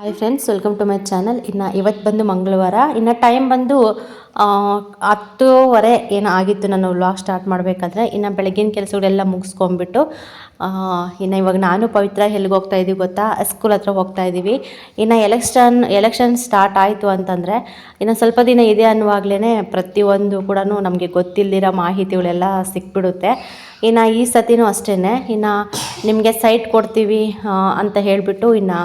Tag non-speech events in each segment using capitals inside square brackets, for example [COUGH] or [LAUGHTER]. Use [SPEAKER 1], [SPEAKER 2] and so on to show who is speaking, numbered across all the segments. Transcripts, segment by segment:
[SPEAKER 1] Hi friends welcome to my channel ಇನ್ನು ಇವತ್ತು ಬಂದು ಮಂಗಳವಾರ. ಇನ್ನು ಟೈಮ್ ಬಂದು ಹತ್ತೂವರೆ ಏನೋ ಆಗಿತ್ತು ನಾನು ವ್ಲಾಗ್ ಸ್ಟಾರ್ಟ್ ಮಾಡಬೇಕಾದ್ರೆ. ಇನ್ನು ಬೆಳಗಿನ ಕೆಲಸಗಳೆಲ್ಲ ಮುಗಿಸ್ಕೊಂಡ್ಬಿಟ್ಟು ಆ, ಇನ್ನು ಇವಾಗ ನಾನು ಪವಿತ್ರ ಎಲ್ಲಿಗೆ ಹೋಗ್ತಾ ಇದ್ದೀವಿ ಗೊತ್ತಾ? ಸ್ಕೂಲ್ ಹತ್ರ ಹೋಗ್ತಾ ಇದ್ದೀವಿ ಇನ್ನು ಎಲೆಕ್ಷನ್ ಎಲೆಕ್ಷನ್ ಸ್ಟಾರ್ಟ್ ಆಯಿತು ಅಂತಂದರೆ ಇನ್ನು ಸ್ವಲ್ಪ ದಿನ ಇದೆ ಅನ್ನುವಾಗಲೇ ಪ್ರತಿಯೊಂದು ಕೂಡ ನಮಗೆ ಗೊತ್ತಿಲ್ಲದಿರೋ ಮಾಹಿತಿಗಳೆಲ್ಲ ಸಿಕ್ಬಿಡುತ್ತೆ. ಇನ್ನು ಈ ಸತಿನೂ ಅಷ್ಟೇ ಇನ್ನು ನಿಮಗೆ ಸೈಟ್ ಕೊಡ್ತೀವಿ ಅಂತ ಹೇಳಿಬಿಟ್ಟು ಇನ್ನು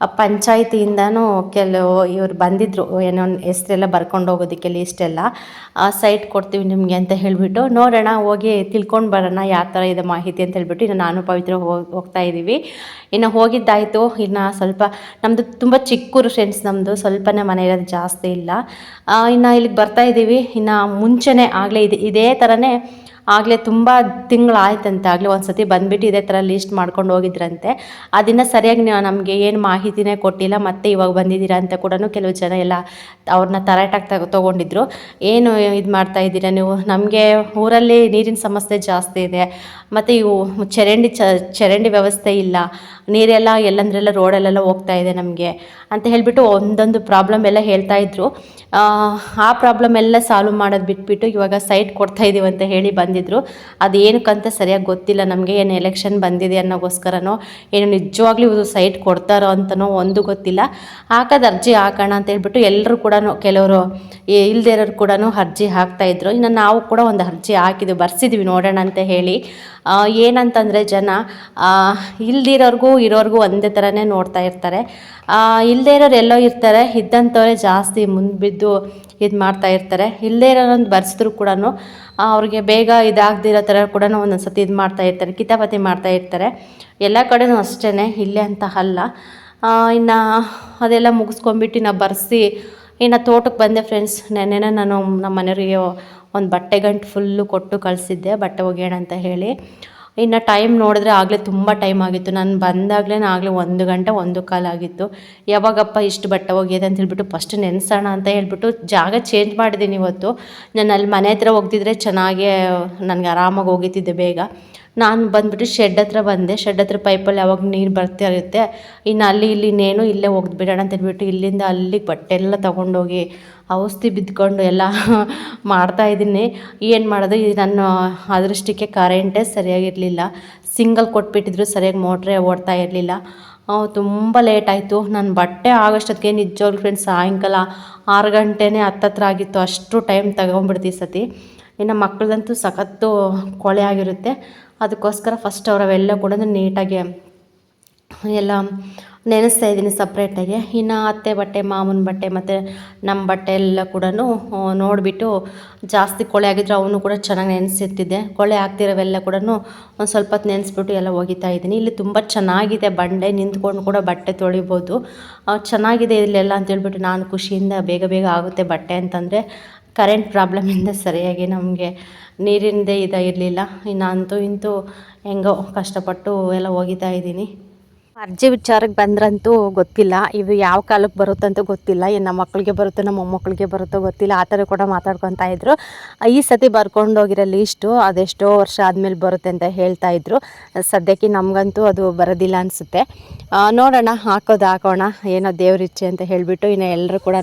[SPEAKER 1] ಪಂಚಾಯಿತಿಯಿಂದನೂ ಕೆಲವು ಇವ್ರು ಬಂದಿದ್ದರು ಏನೋ ಹೆಸರೆಲ್ಲ ಬರ್ಕೊಂಡು ಹೋಗೋದಕ್ಕೆ ಆ ಸೈಟ್ ಕೊಡ್ತೀವಿ ನಿಮಗೆ ಅಂತ ಹೇಳಿಬಿಟ್ಟು, ನೋಡೋಣ, ಹೋಗಿ ತಿಳ್ಕೊಂಡು ಬರೋಣ ಯಾವ ಥರ ಇದೆ ಮಾಹಿತಿ ಅಂತ ಹೇಳ್ಬಿಟ್ಟು ಇನ್ನು ನಾನು ಪವಿತ್ರ ಹೋಗಿ ಹೋಗ್ತಾ ಇದ್ದೀವಿ. ಇನ್ನು ಹೋಗಿದ್ದಾಯಿತು, ಇನ್ನು ಸ್ವಲ್ಪ ನಮ್ಮದು ತುಂಬ ಚಿಕ್ಕೂರು ಫ್ರೆಂಡ್ಸ್ ನಮ್ಮದು ಸ್ವಲ್ಪನೇ ಮನೆ ಇರೋದು ಜಾಸ್ತಿ ಇಲ್ಲ. ಇನ್ನು ಇಲ್ಲಿಗೆ ಬರ್ತಾ ಇದ್ದೀವಿ, ಇನ್ನು ಮುಂಚೆನೇ ಆಗಲೇ ಇದೆ, ಇದೇ ಥರನೇ ಆಗಲೇ ತುಂಬ ತಿಂಗಳಾಯ್ತಂತೆ. ಆಗಲೇ ಒಂದು ಸತಿ ಬಂದುಬಿಟ್ಟು ಇದೇ ಥರ ಲೀಸ್ಟ್ ಮಾಡ್ಕೊಂಡು ಹೋಗಿದ್ರಂತೆ. ಅದನ್ನು ಸರಿಯಾಗಿ ನಮಗೆ ಏನು ಮಾಹಿತಿನೇ ಕೊಟ್ಟಿಲ್ಲ ಮತ್ತೆ ಇವಾಗ ಬಂದಿದ್ದೀರಾ ಅಂತ ಕೂಡ ಕೆಲವು ಜನ ಎಲ್ಲ ಅವ್ರನ್ನ ತರಾಟಾಗಿ ತಗೋ ತೊಗೊಂಡಿದ್ರು. ಏನು ಇದು ಮಾಡ್ತಾ ಇದ್ದೀರಾ ನೀವು? ನಮಗೆ ಊರಲ್ಲಿ ನೀರಿನ ಸಮಸ್ಯೆ ಜಾಸ್ತಿ ಇದೆ. ಮತ್ತು ಇವು ಚರಂಡಿ ಚರಂಡಿ ವ್ಯವಸ್ಥೆ ಇಲ್ಲ. ನೀರೆಲ್ಲ ಎಲ್ಲಂದ್ರೆಲ್ಲ ರೋಡಲ್ಲೆಲ್ಲ ಹೋಗ್ತಾ ಇದೆ ನಮಗೆ ಅಂತ ಹೇಳಿಬಿಟ್ಟು ಒಂದೊಂದು ಪ್ರಾಬ್ಲಮ್ ಎಲ್ಲ ಹೇಳ್ತಾ ಇದ್ರು. ಆ, ಪ್ರಾಬ್ಲಮ್ ಎಲ್ಲ ಸಾಲ್ವ್ ಮಾಡೋದು ಬಿಟ್ಬಿಟ್ಟು ಇವಾಗ ಸೈಟ್ ಕೊಡ್ತಾ ಇದೀವಿ ಅಂತ ಹೇಳಿ ಬಂದಿದ್ರು. ಅದು ಸರಿಯಾಗಿ ಗೊತ್ತಿಲ್ಲ. ನಮಗೆ ಏನು ಎಲೆಕ್ಷನ್ ಬಂದಿದೆ ಅನ್ನೋಗೋಸ್ಕರನೋ ಏನು ನಿಜವಾಗ್ಲೂ ಇವರು ಸೈಟ್ ಕೊಡ್ತಾರೋ ಅಂತನೋ ಒಂದು ಗೊತ್ತಿಲ್ಲ. ಹಾಕೋದು ಅರ್ಜಿ ಹಾಕೋಣ ಅಂತ ಹೇಳ್ಬಿಟ್ಟು ಎಲ್ಲರೂ ಕೂಡ ಕೆಲವರು ಇಲ್ಲದೆ ಇರೋರು ಕೂಡ ಅರ್ಜಿ ಹಾಕ್ತಾ ಇದ್ರು. ಇನ್ನು ನಾವು ಕೂಡ ಒಂದು ಅರ್ಜಿ ಹಾಕಿದ್ವಿ, ಬರ್ಸಿದ್ವಿ ನೋಡೋಣ ಅಂತ ಹೇಳಿ. ಏನಂತಂದರೆ ಜನ ಇಲ್ದಿರೋರ್ಗೂ ಇರೋರ್ಗೂ ಒಂದೇ ಥರನೇ ನೋಡ್ತಾ ಇರ್ತಾರೆ. ಇಲ್ಲದೇ ಇರೋರು ಎಲ್ಲೋ ಇರ್ತಾರೆ, ಇದ್ದಂಥವ್ರೆ ಜಾಸ್ತಿ ಮುಂದೆ ಬಿದ್ದು ಇದು ಮಾಡ್ತಾ ಇರ್ತಾರೆ. ಇಲ್ಲದೇ ಇರೋರೊಂದು ಬರ್ಸಿದ್ರು ಕೂಡ ಅವ್ರಿಗೆ ಬೇಗ ಇದಾಗದಿರೋ ಥರ ಕೂಡ ಒಂದೊಂದು ಸತಿ ಇದು ಮಾಡ್ತಾ ಇರ್ತಾರೆ, ಕಿತಾಪತಿ ಮಾಡ್ತಾ ಇರ್ತಾರೆ. ಎಲ್ಲ ಕಡೆನೂ ಅಷ್ಟೇ ಇಲ್ಲೇ ಅಂತ ಅಲ್ಲ. ಇನ್ನು ಅದೆಲ್ಲ ಮುಗಿಸ್ಕೊಂಬಿಟ್ಟು ನಾವು ಬರೆಸಿ, ಇನ್ನು ತೋಟಕ್ಕೆ ಬಂದೆ ಫ್ರೆಂಡ್ಸ್ ನೆನ್ನೆನೇ ನಾನು ನಮ್ಮ ಮನೆಯವರಿಗೆ ಒಂದು ಬಟ್ಟೆ ಗಂಟು ಫುಲ್ಲು ಕೊಟ್ಟು ಕಳಿಸಿದ್ದೆ, ಬಟ್ಟೆ ಒಗೆಯೋಣ ಅಂತ ಹೇಳಿ. ಇನ್ನು ಟೈಮ್ ನೋಡಿದ್ರೆ ಆಗಲೇ ತುಂಬ ಟೈಮ್ ಆಗಿತ್ತು. ನಾನು ಬಂದಾಗಲೇ ಆಗಲೇ ಒಂದು ಗಂಟೆ, ಒಂದು ಕಾಲಾಗಿತ್ತು ಯಾವಾಗಪ್ಪ ಇಷ್ಟು ಬಟ್ಟೆ ಹೋಗಿದೆ ಅಂತ ಹೇಳ್ಬಿಟ್ಟು ಫಸ್ಟ್ ನೆನೆಸೋಣ ಅಂತ ಹೇಳ್ಬಿಟ್ಟು ಜಾಗ ಚೇಂಜ್ ಮಾಡಿದ್ದೀನಿ ಇವತ್ತು. ನಾನು ಅಲ್ಲಿ ಮನೆ ಹತ್ರ ಹೋಗ್ತಿದ್ರೆ ಚೆನ್ನಾಗೇ, ನನಗೆ ಆರಾಮಾಗಿ ಹೋಗಿತಿದ್ದೆ ಬೇಗ. ನಾನು ಬಂದ್ಬಿಟ್ಟು ಶೆಡ್ ಹತ್ರ ಬಂದೆ. ಶೆಡ್ ಹತ್ರ ಪೈಪಲ್ಲಿ ಯಾವಾಗ ನೀರು ಬರ್ತಾ ಇರುತ್ತೆ, ಇನ್ನು ಅಲ್ಲಿ ಇಲ್ಲಿ ಇನ್ನೇನು ಇಲ್ಲೇ ಬಿಡೋಣ ಅಂತ ಹೇಳ್ಬಿಟ್ಟು ಇಲ್ಲಿಂದ ಅಲ್ಲಿಗೆ ಬಟ್ಟೆ ಎಲ್ಲ ತೊಗೊಂಡೋಗಿ ಔಷಧಿ ಬಿದ್ದುಕೊಂಡು ಎಲ್ಲ ಮಾಡ್ತಾ ಇದ್ದೀನಿ. ಏನು ಮಾಡೋದು ಇದು ನನ್ನ ಅದೃಷ್ಟಕ್ಕೆ ಕರೆಂಟೇ ಸರಿಯಾಗಿರಲಿಲ್ಲ. ಸಿಂಗಲ್ ಕೊಟ್ಬಿಟ್ಟಿದ್ರು ಸರಿಯಾಗಿ ಮೋಟ್ರೇ ಓಡ್ತಾ ಇರಲಿಲ್ಲ. ತುಂಬ ಲೇಟ್ ಆಯಿತು. ನನ್ನ ಬಟ್ಟೆ ಆಗೋಷ್ಟೊತ್ತಿಗೆ ನಿಜವಾಗ್ಲೂ ಫ್ರೆಂಡ್ಸ್ ಸಾಯಂಕಾಲ ಆರು ಗಂಟೆನೇ ಹತ್ತತ್ರ ಆಗಿತ್ತು. ಅಷ್ಟು ಟೈಮ್ ತಗೊಂಬಿಡ್ತೀವಿ ಸತಿ. ಇನ್ನು ಮಕ್ಕಳದಂತೂ ಸಖತ್ತು ಕೊಳೆ ಆಗಿರುತ್ತೆ. ಅದಕ್ಕೋಸ್ಕರ ಫಸ್ಟ್ ಅವರವೆಲ್ಲ ಕೂಡ ನೀಟಾಗಿ ಎಲ್ಲ ನೆನೆಸ್ತಾ ಇದ್ದೀನಿ ಸಪ್ರೇಟಾಗಿ ಇನ್ನು ಅತ್ತೆ ಬಟ್ಟೆ, ಮಾಮನ ಬಟ್ಟೆ ಮತ್ತು ನಮ್ಮ ಬಟ್ಟೆ ಎಲ್ಲ ಕೂಡ ನೋಡಿಬಿಟ್ಟು ಜಾಸ್ತಿ ಕೊಳೆ ಆಗಿದ್ರೆ ಅವನು ಕೂಡ ಚೆನ್ನಾಗಿ ನೆನೆಸಿರ್ತಿದ್ದೆ. ಕೊಳೆ ಆಗ್ತಿರೋವೆಲ್ಲ ಕೂಡ ಒಂದು ಸ್ವಲ್ಪ ಹೊತ್ತು ನೆನೆಸ್ಬಿಟ್ಟು ಎಲ್ಲ ಹೋಗಿತಾ ಇದ್ದೀನಿ. ಇಲ್ಲಿ ತುಂಬ ಚೆನ್ನಾಗಿದೆ ಬಂಡೆ, ನಿಂತ್ಕೊಂಡು ಕೂಡ ಬಟ್ಟೆ ತೊಳಿಬೋದು. ಚೆನ್ನಾಗಿದೆ ಇಲ್ಲೆಲ್ಲ ಅಂತೇಳ್ಬಿಟ್ಟು ನಾನು ಖುಷಿಯಿಂದ ಬೇಗ ಬೇಗ ಆಗುತ್ತೆ ಬಟ್ಟೆ ಅಂತಂದರೆ. ಕರೆಂಟ್ ಪ್ರಾಬ್ಲಮಿಂದ ಸರಿಯಾಗಿ ನಮಗೆ ನೀರಿಂದೇ ಇದಾಗಿರಲಿಲ್ಲ. ಇನ್ನು ಅಂತೂ ಇಂತೂ ಹೆಂಗೋ ಕಷ್ಟಪಟ್ಟು ಎಲ್ಲ ಒಗಿತಾ ಇದ್ದೀನಿ. ಅರ್ಜಿ ವಿಚಾರಕ್ಕೆ ಬಂದ್ರಂತೂ ಗೊತ್ತಿಲ್ಲ. ಇದು ಯಾವ ಕಾಲಕ್ಕೆ ಬರುತ್ತಂತೂ ಗೊತ್ತಿಲ್ಲ. ಏನು ನಮ್ಮ ಮಕ್ಕಳಿಗೆ ಬರುತ್ತೋ, ನಮ್ಮ ಮೊಮ್ಮಕ್ಕಳಿಗೆ ಬರುತ್ತೋ ಗೊತ್ತಿಲ್ಲ. ಆ ಥರ ಕೂಡ ಮಾತಾಡ್ಕೊತಾ ಇದ್ರು. ಈ ಸತಿ ಬರ್ಕೊಂಡೋಗಿರೋ ಲೀಸ್ಟು ಅದೆಷ್ಟೋ ವರ್ಷ ಆದಮೇಲೆ ಬರುತ್ತೆ ಅಂತ ಹೇಳ್ತಾ ಇದ್ರು. ಸದ್ಯಕ್ಕೆ ನಮಗಂತೂ ಅದು ಬರೋದಿಲ್ಲ ಅನಿಸುತ್ತೆ. ನೋಡೋಣ, ಹಾಕೋದು, ಹಾಕೋಣ. ಏನೋ ದೇವ್ರ ಇಚ್ಛೆ ಅಂತ ಹೇಳಿಬಿಟ್ಟು ಇನ್ನು ಎಲ್ಲರೂ ಕೂಡ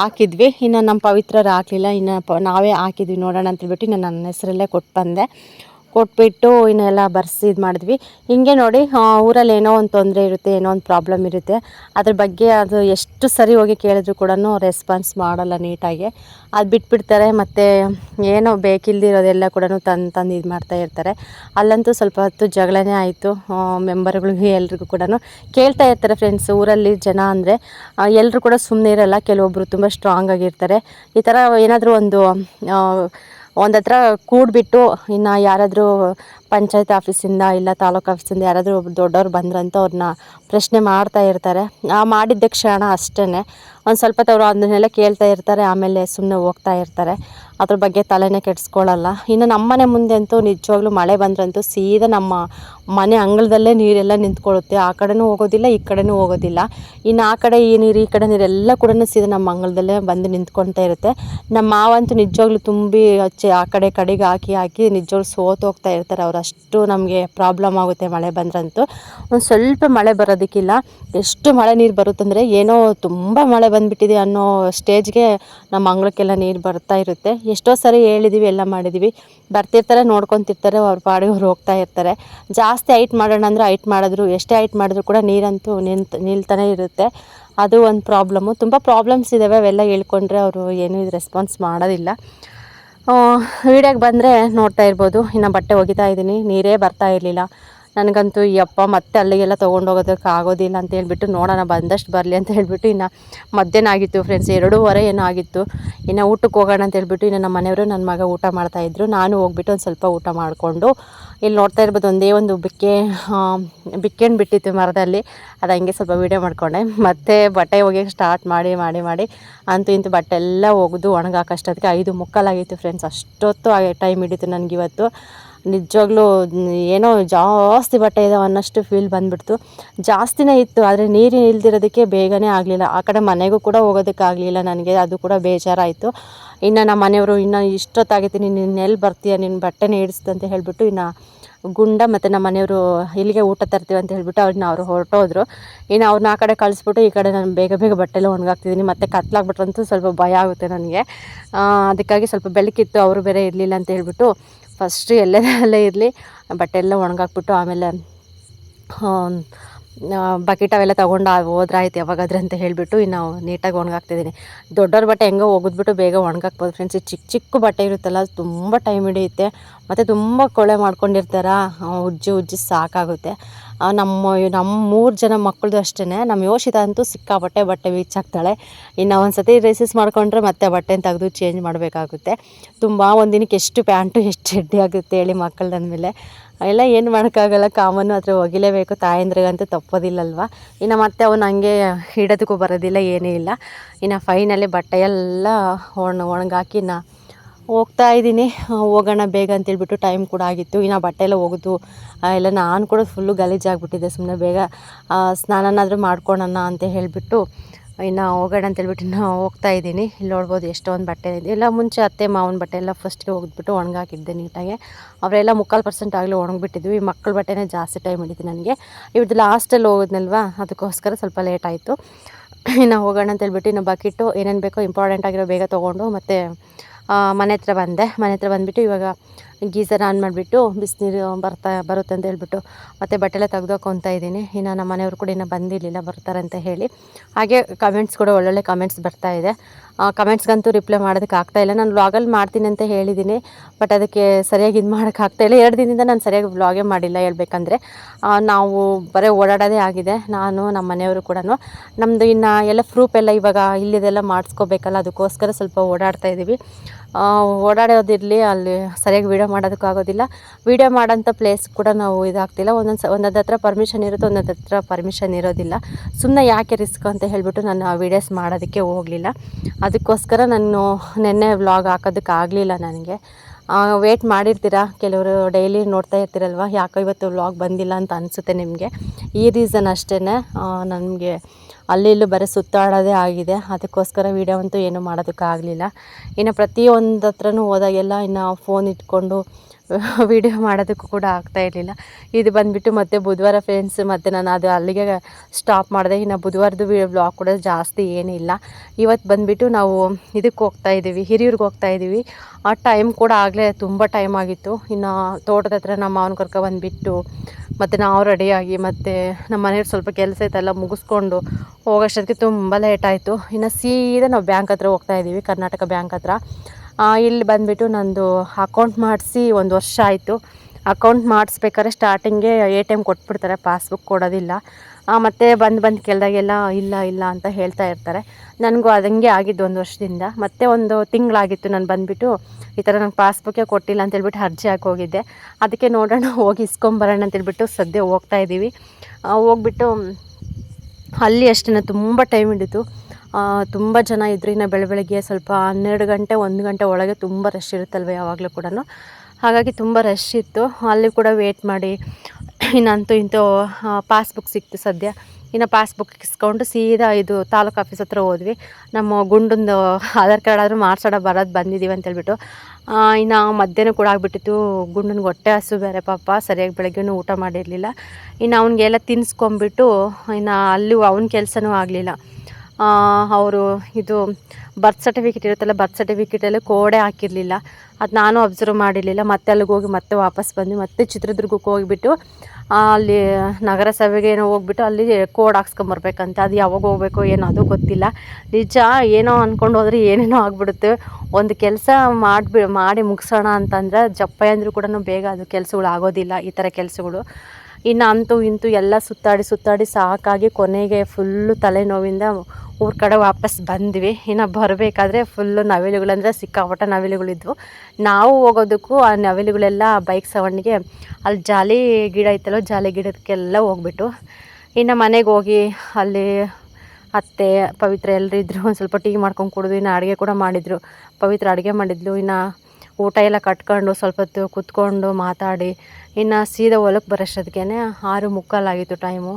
[SPEAKER 1] ಹಾಕಿದ್ವಿ. ಇನ್ನು ನಮ್ಮ ಪವಿತ್ರರು ಹಾಕಲಿಲ್ಲ. ಇನ್ನು ನಾವೇ ಹಾಕಿದ್ವಿ. ನೋಡೋಣ ಅಂತೇಳ್ಬಿಟ್ಟು ಇನ್ನು ನನ್ನ ಹೆಸರಲ್ಲೇ ಕೊಟ್ಟು ಬಂದೆ. ಕೊಟ್ಬಿಟ್ಟು ಇನ್ನೆಲ್ಲ ಬರ್ಸಿ ಇದು ಮಾಡಿದ್ವಿ. ಹಿಂಗೆ ನೋಡಿ ಊರಲ್ಲಿ ಏನೋ ಒಂದು ತೊಂದರೆ ಇರುತ್ತೆ, ಏನೋ ಒಂದು ಪ್ರಾಬ್ಲಮ್ ಇರುತ್ತೆ. ಅದ್ರ ಬಗ್ಗೆ ಅದು ಎಷ್ಟು ಸರಿ ಹೋಗಿ ಕೇಳಿದ್ರು ಕೂಡ ರೆಸ್ಪಾನ್ಸ್ ಮಾಡಲ್ಲ ನೀಟಾಗಿ. ಅದು ಬಿಟ್ಬಿಡ್ತಾರೆ, ಮತ್ತು ಏನೋ ಬೇಕಿಲ್ದಿರೋದೆಲ್ಲ ಕೂಡ ತಂದು ತಂದು ಇದು ಮಾಡ್ತಾ ಇರ್ತಾರೆ. ಅಲ್ಲಂತೂ ಸ್ವಲ್ಪ ಹೊತ್ತು ಜಗಳನೇ ಆಯಿತು ಮೆಂಬರ್ಗಳಿಗೆ ಎಲ್ರಿಗೂ ಕೂಡ ಕೇಳ್ತಾ ಇರ್ತಾರೆ ಫ್ರೆಂಡ್ಸ್ ಊರಲ್ಲಿ ಜನ ಅಂದರೆ ಎಲ್ಲರೂ ಕೂಡ ಸುಮ್ಮನೆ ಇರಲ್ಲ ಕೆಲವೊಬ್ಬರು ತುಂಬ ಸ್ಟ್ರಾಂಗ್ ಆಗಿರ್ತಾರೆ. ಈ ಥರ ಏನಾದರೂ ಒಂದು ಆ, ಒಂದು ಹತ್ರ ಕೂಡಿಬಿಟ್ಟು ಇನ್ನು ಯಾರಾದರೂ ಪಂಚಾಯತ್ ಆಫೀಸಿಂದ ಇಲ್ಲ ತಾಲೂಕು ಆಫೀಸಿಂದ ಯಾರಾದರೂ ಒಬ್ರು ದೊಡ್ಡವ್ರು ಬಂದ್ರಂತ ಅವ್ರನ್ನ ಪ್ರಶ್ನೆ ಮಾಡ್ತಾ ಇರ್ತಾರೆ. ಆ ಮಾಡಿದ್ದ ಕ್ಷಣ ಅಷ್ಟೇ ಒಂದು ಸ್ವಲ್ಪ ಅವರು ಅದನ್ನೆಲ್ಲ ಕೇಳ್ತಾ ಇರ್ತಾರೆ ಆಮೇಲೆ ಸುಮ್ಮನೆ ಹೋಗ್ತಾ ಇರ್ತಾರೆ. ಅದ್ರ ಬಗ್ಗೆ ತಲೆನೇ ಕೆಡಿಸ್ಕೊಳ್ಳಲ್ಲ ಇನ್ನು ನಮ್ಮನೆ ಮುಂದೆ ಅಂತೂ ನಿಜವಾಗ್ಲೂ ಮಳೆ ಬಂದ್ರಂತೂ ಸೀದಾ ನಮ್ಮ ಮನೆ ಅಂಗಳದಲ್ಲೇ ನೀರೆಲ್ಲ ನಿಂತ್ಕೊಳ್ಳುತ್ತೆ. ಆ ಕಡೆನೂ ಹೋಗೋದಿಲ್ಲ, ಈ ಕಡೆನೂ ಹೋಗೋದಿಲ್ಲ. ಇನ್ನು ಆ ಕಡೆ ಈ ನೀರು, ಈ ಕಡೆ ನೀರೆಲ್ಲ ಕೂಡ ಸೀದಾ ನಮ್ಮ ಅಂಗಳದಲ್ಲೇ ಬಂದು ನಿಂತ್ಕೊಳ್ತಾ ಇರುತ್ತೆ. ನಮ್ಮ ಮಾವಂತೂ ನಿಜವಾಗ್ಲೂ ತುಂಬಿ ಹಚ್ಚಿ ಆ ಕಡೆ ಕಡೆಗೆ ಹಾಕಿ ಹಾಕಿ ನಿಜವಾಗ್ಲೂ ಸೋತು ಹೋಗ್ತಾ ಇರ್ತಾರೆ. ಅವ್ರು ಅಷ್ಟು ನಮಗೆ ಪ್ರಾಬ್ಲಮ್ ಆಗುತ್ತೆ ಮಳೆ ಬಂದ್ರಂತೂ. ಒಂದು ಸ್ವಲ್ಪ ಮಳೆ ಬರೋದಕ್ಕಿಲ್ಲ. ಎಷ್ಟು ಮಳೆ ನೀರು ಬರುತ್ತಂದರೆ ಏನೋ ತುಂಬ ಮಳೆ ಬಂದುಬಿಟ್ಟಿದೆ ಅನ್ನೋ ಸ್ಟೇಜ್ಗೆ ನಮ್ಮ ಅಂಗಳಕ್ಕೆಲ್ಲ ನೀರು ಬರ್ತಾ ಇರುತ್ತೆ. ಎಷ್ಟೋ ಸರಿ ಹೇಳಿದ್ದೀವಿ ಎಲ್ಲ ಮಾಡಿದ್ದೀವಿ ಬರ್ತಿರ್ತಾರೆ, ನೋಡ್ಕೊತಿರ್ತಾರೆ, ಅವ್ರ ಪಾಡಿಗೆ ಅವ್ರು ಹೋಗ್ತಾ ಇರ್ತಾರೆ. ಜಾಸ್ತಿ ಹೈಟ್ ಮಾಡೋಣ ಅಂದರೆ ಹೈಟ್ ಮಾಡಿದ್ರು, ಎಷ್ಟೇ ಹೈಟ್ ಮಾಡಿದ್ರು ಕೂಡ ನೀರಂತೂ ನಿಂತು, ನಿಲ್ತಾನೆ ಇರುತ್ತೆ. ಅದು ಒಂದು ಪ್ರಾಬ್ಲಮ್ಮು ತುಂಬ ಪ್ರಾಬ್ಲಮ್ಸ್ ಇದ್ದಾವೆ ಅವೆಲ್ಲ ಹೇಳ್ಕೊಂಡ್ರೆ ಅವರು ಏನೂ ಇದು ರೆಸ್ಪಾನ್ಸ್ ಮಾಡೋದಿಲ್ಲ. ವೀಡಿಯೋಗೆ ಬಂದರೆ ನೋಡ್ತಾ ಇರ್ಬೋದು. ಇನ್ನು ಬಟ್ಟೆ ಒಗಿತಾ ಇದ್ದೀನಿ ನೀರೇ ಬರ್ತಾ ಇರಲಿಲ್ಲ. ನನಗಂತೂ ಯಪ್ಪ ಮತ್ತೆ ಅಲ್ಲಿಗೆಲ್ಲ ತೊಗೊಂಡೋಗೋದಕ್ಕೆ ಆಗೋದಿಲ್ಲ ಅಂತ ಹೇಳ್ಬಿಟ್ಟು, ನೋಡೋಣ ಬಂದಷ್ಟು ಬರಲಿ ಅಂತ ಹೇಳ್ಬಿಟ್ಟು ಇನ್ನು ಮಧ್ಯಾಹ್ನ ಆಗಿತ್ತು ಫ್ರೆಂಡ್ಸ್ ಎರಡೂವರೆ ಏನೋ ಆಗಿತ್ತು. ಇನ್ನು ಊಟಕ್ಕೆ ಹೋಗೋಣ ಅಂತ ಹೇಳ್ಬಿಟ್ಟು ಇನ್ನು ನಮ್ಮ ಮನೆಯವರು ನನ್ನ ಮಗ ಊಟ ಮಾಡ್ತಾಯಿದ್ರು ನಾನು ಹೋಗ್ಬಿಟ್ಟು ಒಂದು ಸ್ವಲ್ಪ ಊಟ ಮಾಡಿಕೊಂಡು, ಇಲ್ಲಿ ನೋಡ್ತಾ ಇರ್ಬೋದು ಒಂದೇ ಒಂದು ಬಿಕ್ಕೆ ಬಿಕ್ಕೇನು ಬಿಟ್ಟಿತ್ತು ಮರದಲ್ಲಿ. ಅದು ಹಂಗೆ ಸ್ವಲ್ಪ ವೀಡಿಯೋ ಮಾಡಿಕೊಂಡೆ. ಮತ್ತೆ ಬಟ್ಟೆ ಹೋಗಿ ಸ್ಟಾರ್ಟ್ ಮಾಡಿ ಮಾಡಿ ಮಾಡಿ ಅಂತೂ ಇಂತೂ ಬಟ್ಟೆ ಎಲ್ಲ ಒಗೆದು ಒಣಗಾಕಷ್ಟೊತ್ತಿಗೆ ಐದು ಮುಕ್ಕಾಲಾಗಿತ್ತು ಫ್ರೆಂಡ್ಸ್ ಅಷ್ಟೊತ್ತು ಟೈಮ್ ಹಿಡಿತು ನನಗಿವತ್ತು. ನಿಜವಾಗ್ಲೂ, ಏನೋ ಜಾಸ್ತಿ ಬಟ್ಟೆ ಇದಾವೆ ಅನ್ನೋಷ್ಟು ಫೀಲ್ ಬಂದುಬಿಡ್ತು. ಜಾಸ್ತಿನೇ ಇತ್ತು, ಆದರೆ ನೀರು ಇಲ್ದಿರೋದಕ್ಕೆ ಬೇಗನೆ ಆಗಲಿಲ್ಲ. ಆ ಕಡೆ ಮನೆಗೂ ಕೂಡ ಹೋಗೋದಕ್ಕಾಗಲಿಲ್ಲ ನನಗೆ, ಅದು ಕೂಡ ಬೇಜಾರಾಯಿತು. ಇನ್ನು ನಮ್ಮ ಮನೆಯವರು ಇನ್ನು ಇಷ್ಟೊತ್ತಾಗೈತೆ, ನೀನು ಇನ್ನೆಲ್ಲಿ ಬರ್ತೀಯ ನಿನ್ನ ಬಟ್ಟೆನೇ ಅಂತ ಹೇಳಿಬಿಟ್ಟು ಇನ್ನು ಗುಂಡ ಮತ್ತು ನಮ್ಮ ಮನೆಯವರು ಇಲ್ಲಿಗೆ ಊಟ ತರ್ತೀವಿ ಅಂತ ಹೇಳಿಬಿಟ್ಟು ಅವ್ರನ್ನ ಅವರು ಹೊರಟೋದ್ರು. ಇನ್ನು ಅವ್ರನ್ನ ಆ ಕಡೆ ಕಳಿಸ್ಬಿಟ್ಟು ಈ ಕಡೆ ನಾನು ಬೇಗ ಬೇಗ ಬಟ್ಟೆಲ್ಲ ಒಣಗಾಗ್ತಿದ್ದೀನಿ ಮತ್ತು ಕತ್ಲಾಗ್ಬಿಟ್ರಂತೂ ಸ್ವಲ್ಪ ಭಯ ಆಗುತ್ತೆ ನನಗೆ. ಅದಕ್ಕಾಗಿ ಸ್ವಲ್ಪ ಬೆಳಕಿತ್ತು, ಅವರು ಬೇರೆ ಇರಲಿಲ್ಲ ಅಂತ ಹೇಳ್ಬಿಟ್ಟು ಫಸ್ಟು ಎಲ್ಲದಲ್ಲೇ ಇರಲಿ ಬಟ್ಟೆ ಎಲ್ಲ ಒಣಗಾಕ್ಬಿಟ್ಟು ಆಮೇಲೆ ಬಕೆಟ್ ಅವೆಲ್ಲ ತೊಗೊಂಡು ಹೋದ್ರಾಯ್ತು ಯಾವಾಗಾದ್ರೆ ಅಂತ ಹೇಳಿಬಿಟ್ಟು ಇನ್ನು ನೀಟಾಗಿ ಒಣಗಾಕ್ತಿದ್ದೀನಿ. ದೊಡ್ಡವ್ರ ಬಟ್ಟೆ ಹೆಂಗೋ ಒಗೆದ್ಬಿಟ್ಟು ಬೇಗ ಒಣಗಾಕ್ಬೋದು ಫ್ರೆಂಡ್ಸ್ ಚಿಕ್ಕ ಚಿಕ್ಕ ಬಟ್ಟೆ ಇರುತ್ತಲ್ಲ ತುಂಬ ಟೈಮ್ ಹಿಡಿಯುತ್ತೆ. ಮತ್ತು ತುಂಬ ಕೊಳೆ ಮಾಡ್ಕೊಂಡಿರ್ತಾರ ಉಜ್ಜಿ ಉಜ್ಜಿ ಸಾಕಾಗುತ್ತೆ. ನಮ್ಮ ನಮ್ಮ ಮೂರು ಜನ ಮಕ್ಕಳದು ಅಷ್ಟೇ ನಮ್ಮ ಯೋಷಿತ ಅಂತೂ ಸಿಕ್ಕಾಪಟ್ಟೆ ಬಟ್ಟೆ ಬೀಚಾಕ್ತಾಳೆ ಇನ್ನು ಒಂದು ಸತಿ ರೇಸಸ್ ಮಾಡ್ಕೊಂಡ್ರೆ ಮತ್ತೆ ಬಟ್ಟೆನ ತೆಗೆದು ಚೇಂಜ್ ಮಾಡಬೇಕಾಗುತ್ತೆ. ತುಂಬ ಒಂದು ದಿನಕ್ಕೆ ಎಷ್ಟು ಪ್ಯಾಂಟು, ಎಷ್ಟು ಚಡ್ಡಿ ಆಗುತ್ತೆ ಹೇಳಿ ಮಕ್ಕಳು ಮೇಲೆ. ಎಲ್ಲ ಏನು ಮಾಡೋಕ್ಕಾಗಲ್ಲ, ಕಾಮನ್ನು ಆದರೆ ಒಗಿಲೇಬೇಕು. ತಾಯಂದ್ರಿಗಂತೂ ತಪ್ಪೋದಿಲ್ಲಲ್ವ? ಇನ್ನು ಮತ್ತೆ ಅವನು ಹಂಗೆ ಹಿಡೋದಕ್ಕೂ ಬರೋದಿಲ್ಲ, ಏನೂ ಇಲ್ಲ. ಇನ್ನು ಫೈನಲಿ ಬಟ್ಟೆ ಎಲ್ಲ ಒಣ, ಒಣಗಾಕಿ ನಾ ಹೋಗ್ತಾ ಇದ್ದೀನಿ. ಹೋಗೋಣ ಬೇಗ ಅಂತೇಳ್ಬಿಟ್ಟು ಟೈಮ್ ಕೂಡ ಆಗಿತ್ತು. ಇನ್ನು ಬಟ್ಟೆ ಎಲ್ಲ ಒಗೆದು ಎಲ್ಲ ನಾನು ಕೂಡ ಫುಲ್ಲು ಗಲೀಜಾಗ್ಬಿಟ್ಟಿದ್ದೆ ಸುಮ್ಮನೆ ಬೇಗ ಸ್ನಾನನಾದರೂ ಮಾಡ್ಕೊಳೋಣ ಅಂತ ಹೇಳಿಬಿಟ್ಟು, ಇನ್ನು ಹೋಗೋಣ ಅಂತೇಳ್ಬಿಟ್ಟು ಇನ್ನು ಹೋಗ್ತಾ ಇದ್ದೀನಿ. ಇಲ್ಲಿ ನೋಡ್ಬೋದು ಎಷ್ಟೊಂದು ಬಟ್ಟೆ ಇದೆ. ಎಲ್ಲ ಮುಂಚೆ ಅತ್ತೆ, ಮಾವನ ಬಟ್ಟೆ ಎಲ್ಲ ಫಸ್ಟ್ಗೆ ಒಗೆದ್ಬಿಟ್ಟು ಒಣಗಾಕಿದ್ದೆ ನೀಟಾಗಿ. ಅವರೆಲ್ಲ ಮುಕ್ಕಾಲು ಪರ್ಸೆಂಟ್ ಆಗಲೇ ಒಣಗಿಬಿಟ್ಟಿದ್ವಿ. ಈ ಮಕ್ಕಳ ಬಟ್ಟೆನೇ ಜಾಸ್ತಿ ಟೈಮ್ ಹಿಡಿತು ನನಗೆ. ಇವ್ರದ್ದು ಲಾಸ್ಟಲ್ಲಿ ಹೋಗೋದ್ನಲ್ವ? ಅದಕ್ಕೋಸ್ಕರ ಸ್ವಲ್ಪ ಲೇಟ್ ಆಯಿತು. ಇನ್ನು ಹೋಗೋಣ ಅಂತೇಳ್ಬಿಟ್ಟು ಇನ್ನು ಬಕೆಟು ಏನೇನು ಬೇಕೋ ಇಂಪಾರ್ಟೆಂಟ್ ಆಗಿರೋ ಬೇಗ ತೊಗೊಂಡು ಮತ್ತು ಮನೆ ಹತ್ರ ಬಂದೆ. ಮನೆ ಹತ್ರ ಬಂದುಬಿಟ್ಟು ಇವಾಗ ಗೀಸರ್ ಆನ್ ಮಾಡಿಬಿಟ್ಟು ಬಿಸಿನೀರು ಬರ್ತಾ, ಬರುತ್ತೆ ಅಂತ ಹೇಳ್ಬಿಟ್ಟು ಮತ್ತು ಬಟ್ಟೆಲ್ಲ ತೆಗ್ದೋಕೊತಾ ಇದ್ದೀನಿ. ಇನ್ನು ನಮ್ಮ ಮನೆಯವರು ಕೂಡ ಇನ್ನೂ ಬಂದಿರಲಿಲ್ಲ, ಬರ್ತಾರೆ ಅಂತ ಹೇಳಿ. ಹಾಗೆ ಕಮೆಂಟ್ಸ್ ಕೂಡ ಒಳ್ಳೊಳ್ಳೆ ಕಮೆಂಟ್ಸ್ ಬರ್ತಾ ಇದೆ. ಕಮೆಂಟ್ಸ್ಗಂತೂ ರಿಪ್ಲೈ ಮಾಡೋದಕ್ಕೆ ಆಗ್ತಾಯಿಲ್ಲ ನಾನು ವ್ಲಾಗಲ್ಲಿ ಮಾಡ್ತೀನಿ ಅಂತ ಹೇಳಿದ್ದೀನಿ ಬಟ್ ಅದಕ್ಕೆ ಸರಿಯಾಗಿ ಇದು ಮಾಡೋಕ್ಕಾಗ್ತಾಯಿಲ್ಲ ಎರಡು ದಿನದಿಂದ ನಾನು ಸರಿಯಾಗಿ ವ್ಲಾಗೇ ಮಾಡಿಲ್ಲ ಹೇಳ್ಬೇಕಂದ್ರೆ. ನಾವು ಬರೀ ಓಡಾಡೋದೇ ಆಗಿದೆ. ನಾನು, ನಮ್ಮ ಮನೆಯವರು ಕೂಡ ನಮ್ಮದು ಇನ್ನು ಎಲ್ಲ ಪ್ರೂಫ್ ಎಲ್ಲ ಇವಾಗ ಇಲ್ಲಿದೆಲ್ಲ ಮಾಡಿಸ್ಕೋಬೇಕಲ್ಲ, ಅದಕ್ಕೋಸ್ಕರ ಸ್ವಲ್ಪ ಓಡಾಡ್ತಾ ಇದ್ದೀವಿ ಓಡಾಡೋದಿರಲಿ, ಅಲ್ಲಿ ಸರಿಯಾಗಿ ವೀಡಿಯೋ ಮಾಡೋದಕ್ಕಾಗೋದಿಲ್ಲ. ವೀಡಿಯೋ ಮಾಡೋಂಥ ಪ್ಲೇಸ್ ಕೂಡ ನಾವು ಇದಾಗ್ತಿಲ್ಲ. ಒಂದೊಂದು ಸ ಒಂದೊಂದು ಹತ್ರ ಪರ್ಮಿಷನ್ ಇರುತ್ತೆ, ಒಂದೊಂದು ಹತ್ರ ಪರ್ಮಿಷನ್ ಇರೋದಿಲ್ಲ. ಸುಮ್ಮನೆ ಯಾಕೆ ರಿಸ್ಕ್ ಅಂತ ಹೇಳಿಬಿಟ್ಟು ನಾನು ಆ ವೀಡಿಯೋಸ್ ಮಾಡೋದಕ್ಕೆ ಹೋಗಲಿಲ್ಲ. ಅದಕ್ಕೋಸ್ಕರ ನಾನು ನಿನ್ನೆ ವ್ಲಾಗ್ ಹಾಕೋದಕ್ಕಾಗಲಿಲ್ಲ ನನಗೆ. ವೇಟ್ ಮಾಡಿರ್ತೀರಾ? ಕೆಲವರು ಡೈಲಿ ನೋಡ್ತಾ ಇರ್ತೀರಲ್ವ? ಯಾಕೋ ಇವತ್ತು ವ್ಲಾಗ್ ಬಂದಿಲ್ಲ ಅಂತ ಅನಿಸುತ್ತೆ ನಿಮಗೆ. ಈ ರೀಸನ್ ಅಷ್ಟೇ ನನಗೆ ಅಲ್ಲಿ ಇಲ್ಲೂ ಬರೀ ಸುತ್ತಾಡೋದೇ ಆಗಿದೆ. ಅದಕ್ಕೋಸ್ಕರ ವೀಡಿಯೋ ಅಂತೂ ಏನೂ ಮಾಡೋದಕ್ಕಾಗಲಿಲ್ಲ. ಇನ್ನು ಪ್ರತಿಯೊಂದು ಹತ್ರನೂ ಹೋದಾಗೆಲ್ಲ ಇನ್ನು ಫೋನ್ ಇಟ್ಕೊಂಡು [LAUGHS] ವೀಡಿಯೋ ಮಾಡೋದಕ್ಕೂ ಕೂಡ ಆಗ್ತಾ ಇರಲಿಲ್ಲ. ಇದು ಬಂದುಬಿಟ್ಟು ಮತ್ತೆ ಬುಧವಾರ ಫ್ರೆಂಡ್ಸ್ ಮತ್ತು ನಾನು ಅದು ಅಲ್ಲಿಗೆ ಸ್ಟಾಪ್ ಮಾಡಿದೆ. ಇನ್ನು ಬುಧವಾರದ್ದು ಬ್ಲಾಗ್ ಕೂಡ ಜಾಸ್ತಿ ಏನಿಲ್ಲ ಇವತ್ತು ಬಂದುಬಿಟ್ಟು ನಾವು ಇದಕ್ಕೆ ಹೋಗ್ತಾ ಇದ್ದೀವಿ, ಹಿರಿಯೂರಿಗೆ ಹೋಗ್ತಾ ಇದ್ದೀವಿ. ಆ ಟೈಮ್ ಕೂಡ ಆಗಲೇ ತುಂಬ ಟೈಮ್ ಆಗಿತ್ತು. ಇನ್ನು ತೋಟದ ಹತ್ರ ನಮ್ಮ ಮಾವನ ಕರ್ಕ ಬಂದುಬಿಟ್ಟು ಮತ್ತು ನಾವು ರೆಡಿಯಾಗಿ ಮತ್ತು ನಮ್ಮ ಮನೆಯವ್ರು ಸ್ವಲ್ಪ ಕೆಲಸ ಇತ್ತಲ್ಲ ಮುಗಿಸ್ಕೊಂಡು ಹೋಗೋಷ್ಟೊತ್ತಿಗೆ ತುಂಬ ಲೇಟ್ ಆಯಿತು. ಇನ್ನು ಸೀದಾ ನಾವು ಬ್ಯಾಂಕ್ ಹತ್ರ ಹೋಗ್ತಾ ಇದ್ದೀವಿ, ಕರ್ನಾಟಕ ಬ್ಯಾಂಕ್ ಹತ್ರ. ಇಲ್ಲಿ ಬಂದುಬಿಟ್ಟು ನಂದು ಅಕೌಂಟ್ ಮಾಡಿಸಿ ಒಂದು ವರ್ಷ ಆಯಿತು. ಅಕೌಂಟ್ ಮಾಡಿಸ್ಬೇಕಾದ್ರೆ ಸ್ಟಾರ್ಟಿಂಗೇ ಎ ಟಿ ಎಂ ಕೊಟ್ಬಿಡ್ತಾರೆ ಪಾಸ್ಬುಕ್ ಕೊಡೋದಿಲ್ಲ. ಮತ್ತು ಬಂದು ಬಂದು ಕೇಳಿದಾಗೆಲ್ಲ ಇಲ್ಲ ಇಲ್ಲ ಅಂತ ಹೇಳ್ತಾ ಇರ್ತಾರೆ. ನನಗೂ ಅದಂಗೆ ಆಗಿದ್ದು ಒಂದು ವರ್ಷದಿಂದ. ಮತ್ತೆ ಒಂದು ತಿಂಗಳಾಗಿತ್ತು ನಾನು ಬಂದುಬಿಟ್ಟು, ಈ ಥರ ನಂಗೆ ಪಾಸ್ಬುಕ್ಕೇ ಕೊಟ್ಟಿಲ್ಲ ಅಂತೇಳ್ಬಿಟ್ಟು ಅರ್ಜಿ ಹಾಕೋಗಿದ್ದೆ ಅದಕ್ಕೆ ನೋಡೋಣ, ಹೋಗಿ ಇಸ್ಕೊಂಬರೋಣ ಅಂತೇಳ್ಬಿಟ್ಟು ಸದ್ಯ ಹೋಗ್ತಾ ಇದ್ದೀವಿ ಹೋಗ್ಬಿಟ್ಟು ಅಲ್ಲಿ ಅಷ್ಟೇ ತುಂಬ ಟೈಮ್ ಹಿಡಿತು. ತುಂಬ ಜನ ಇದ್ದರು ಇನ್ನು ಬೆಳ ಬೆಳಗ್ಗೆ ಸ್ವಲ್ಪ ಹನ್ನೆರಡು ಗಂಟೆ, ಒಂದು ಗಂಟೆ ಒಳಗೆ ತುಂಬ ರಶ್ ಇರುತ್ತಲ್ವ ಯಾವಾಗಲೂ ಕೂಡ ಹಾಗಾಗಿ ತುಂಬ ರಶ್ ಇತ್ತು. ಅಲ್ಲಿ ಕೂಡ ವೇಟ್ ಮಾಡಿ. ಇನ್ನಂತೂ ಇಂತೂ ಪಾಸ್ಬುಕ್ ಸಿಕ್ತು ಸದ್ಯ. ಇನ್ನು ಪಾಸ್ಬುಕ್ ಇಸ್ಕೊಂಡು ಸೀದಾ ಇದು ತಾಲೂಕು ಆಫೀಸ್ ಹತ್ರ ಹೋದ್ವಿ. ನಮ್ಮ ಗುಂಡೊಂದು ಆಧಾರ್ ಕಾರ್ಡ್ ಆದರೂ ಮಾಡ್ಸೋಣ, ಬರೋದು ಬಂದಿದ್ದೀವಿ ಅಂತೇಳ್ಬಿಟ್ಟು. ಇನ್ನು ಮಧ್ಯಾಹ್ನ ಕೂಡ ಆಗಿಬಿಟ್ಟಿತ್ತು. ಗುಂಡನಿಗೆ ಹೊಟ್ಟೆ ಹಸು ಬೇರೆ ಪಾಪ, ಸರಿಯಾಗಿ ಬೆಳಗ್ಗೆನೂ ಊಟ ಮಾಡಿರಲಿಲ್ಲ. ಇನ್ನು ಅವನಿಗೆಲ್ಲ ತಿನ್ನಿಸ್ಕೊಂಬಿಟ್ಟು ಇನ್ನು ಅಲ್ಲಿ ಅವನ ಕೆಲಸನೂ ಆಗಲಿಲ್ಲ. ಅವರು ಇದು ಬರ್ತ್ ಸರ್ಟಿಫಿಕೇಟ್ ಇರುತ್ತಲ್ಲ ಬರ್ತ್ ಸರ್ಟಿಫಿಕೇಟಲ್ಲಿ ಕೋಡೆ ಹಾಕಿರಲಿಲ್ಲ. ಅದು ನಾನು ಅಬ್ಸರ್ವ್ ಮಾಡಿರಲಿಲ್ಲ. ಮತ್ತೆ ಅಲ್ಲಿಗೆ ಹೋಗಿ ಮತ್ತೆ ವಾಪಸ್ ಬಂದು ಮತ್ತೆ ಚಿತ್ರದುರ್ಗಕ್ಕೆ ಹೋಗಿಬಿಟ್ಟು ಅಲ್ಲಿ ನಗರಸಭೆಗೆ ಏನೋ ಹೋಗ್ಬಿಟ್ಟು ಅಲ್ಲಿ ಕೋಡ್ ಹಾಕ್ಸ್ಕೊಂಬರ್ಬೇಕಂತ. ಅದು ಯಾವಾಗ ಹೋಗ್ಬೇಕು ಏನೋ ಅದು ಗೊತ್ತಿಲ್ಲ. ನಿಜ, ಏನೋ ಅಂದ್ಕೊಂಡು ಹೋದರೆ ಏನೇನೋ ಆಗಿಬಿಡುತ್ತೆ. ಒಂದು ಕೆಲಸ ಮಾಡಿಬಿ, ಮಾಡಿ ಮುಗಿಸೋಣ ಅಂತಂದ್ರೆ ಜಪ್ಪ ಅಂದರೂ ಕೂಡ ಬೇಗ ಅದು ಕೆಲಸಗಳು ಆಗೋದಿಲ್ಲ, ಈ ಥರ ಕೆಲಸಗಳು. ಇನ್ನು ಅಂತೂ ಇಂತೂ ಎಲ್ಲ ಸುತ್ತಾಡಿ ಸುತ್ತಾಡಿ ಸಾಕಾಗಿ ಕೊನೆಗೆ ಫುಲ್ಲು ತಲೆನೋವಿಂದ ಊರ ಕಡೆ ವಾಪಸ್ ಬಂದ್ವಿ. ಇನ್ನು ಬರಬೇಕಾದ್ರೆ ಫುಲ್ಲು ನವಿಲುಗಳಂದರೆ ಸಿಕ್ಕಾಪಟ್ಟ ನವಿಲುಗಳಿದ್ವು ನಾವು ಹೋಗೋದಕ್ಕೂ ಆ ನವಿಲುಗಳೆಲ್ಲ ಬೈಕ್ ಸವಣ್ಣಿಗೆ ಅಲ್ಲಿ ಜಾಲಿ ಗಿಡ ಇತ್ತಲ್ಲ ಜಾಲಿ ಗಿಡಕ್ಕೆಲ್ಲ ಹೋಗ್ಬಿಟ್ಟು ಇನ್ನು ಮನೆಗೆ ಹೋಗಿ ಅಲ್ಲಿ ಅತ್ತೆ, ಪವಿತ್ರ ಎಲ್ಲರೂ ಇದ್ದರು ಒಂದು ಸ್ವಲ್ಪ ಟೀ ಮಾಡ್ಕೊಂಡು ಕುಡಿದು ಇನ್ನು ಅಡುಗೆ ಕೂಡ ಮಾಡಿದರು. ಪವಿತ್ರ ಅಡುಗೆ ಮಾಡಿದ್ಲು. ಇನ್ನು ಊಟ ಎಲ್ಲ ಕಟ್ಕೊಂಡು ಸ್ವಲ್ಪ ಹೊತ್ತು ಕುತ್ಕೊಂಡು ಮಾತಾಡಿ. ಇನ್ನು ಸೀದಾ ಹೊಲಕ್ಕೆ ಬರೋಷ್ಟೊತ್ತಿಗೆ ಆರು ಮುಕ್ಕಾಲಾಗಿತ್ತು ಟೈಮು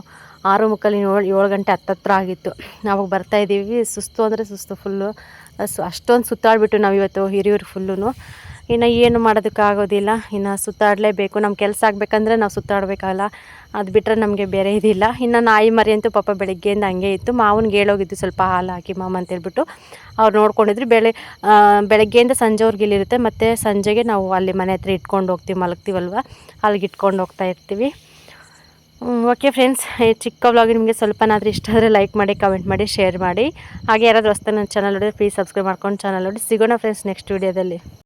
[SPEAKER 1] ಆರು ಮುಕ್ಕಾಲು ಏಳು ಏಳು ಗಂಟೆ ಹತ್ತತ್ರ ಆಗಿತ್ತು. ನಾವು ಬರ್ತಾ ಇದ್ದೀವಿ. ಸುಸ್ತು ಅಂದರೆ ಸುಸ್ತು ಫುಲ್ಲು ಸು, ಅಷ್ಟೊಂದು ಸುತ್ತಾಡಿಬಿಟ್ಟು ನಾವು ಇವತ್ತು ಹಿರಿಯೂರು ಫುಲ್ಲೂ ಇನ್ನು ಏನು ಮಾಡೋದಕ್ಕಾಗೋದಿಲ್ಲ ಇನ್ನು ಸುತ್ತಾಡಲೇಬೇಕು. ನಮ್ಮ ಕೆಲಸ ಆಗಬೇಕಂದ್ರೆ ನಾವು ಸುತ್ತಾಡಬೇಕಲ್ಲ. ಅದು ಬಿಟ್ಟರೆ ನಮಗೆ ಬೇರೆ ಇದಿಲ್ಲ. ಇನ್ನು ನಾಯಿ ಮರಿ ಅಂತೂ ಪಾಪ ಬೆಳಗ್ಗೆಯಿಂದ ಹಂಗೆ ಇತ್ತು. ಮಾವನಿಗೆ ಹೇಳೋಗಿದ್ದು ಸ್ವಲ್ಪ ಹಾಲು ಹಾಕಿ ಮಾಮ ಅಂತೇಳ್ಬಿಟ್ಟು ಅವ್ರು ನೋಡ್ಕೊಂಡಿದ್ರು. ಬೆಳೆ ಬೆಳಗ್ಗೆಯಿಂದ ಸಂಜೆವರೆಗೆ ಇಲ್ಲಿರುತ್ತೆ. ಮತ್ತು ಸಂಜೆಗೆ ನಾವು ಅಲ್ಲಿ ಮನೆ ಹತ್ರ ಇಟ್ಕೊಂಡು ಹೋಗ್ತೀವಿ, ಮಲಗ್ತೀವಲ್ವ? ಅಲ್ಲಿಗೆ ಇಟ್ಕೊಂಡು ಹೋಗ್ತಾ ಇರ್ತೀವಿ. ಓಕೆ ಫ್ರೆಂಡ್ಸ್ ಈ ಚಿಕ್ಕ ಬ್ಲಾಗ್ ನಿಮಗೆ ಸ್ವಲ್ಪನಾದರೂ ಇಷ್ಟ ಆದರೆ ಲೈಕ್ ಮಾಡಿ ಕಮೆಂಟ್ ಮಾಡಿ ಶೇರ್ ಮಾಡಿ. ಹಾಗೆ ಯಾರಾದರೂ ಹೊಸ್ತು ನನ್ನ ಚಾನಲ್ ನೋಡಿದ್ರೆ ಪ್ಲೀಸ್ ಸಬ್ಸ್ಕ್ರೈಬ್ ಮಾಡ್ಕೊಂಡು ಚಾನಲ್ ನೋಡಿ. ಸಿಗೋಣ ಫ್ರೆಂಡ್ಸ್ ನೆಕ್ಸ್ಟ್ ವೀಡಿಯೋದಲ್ಲಿ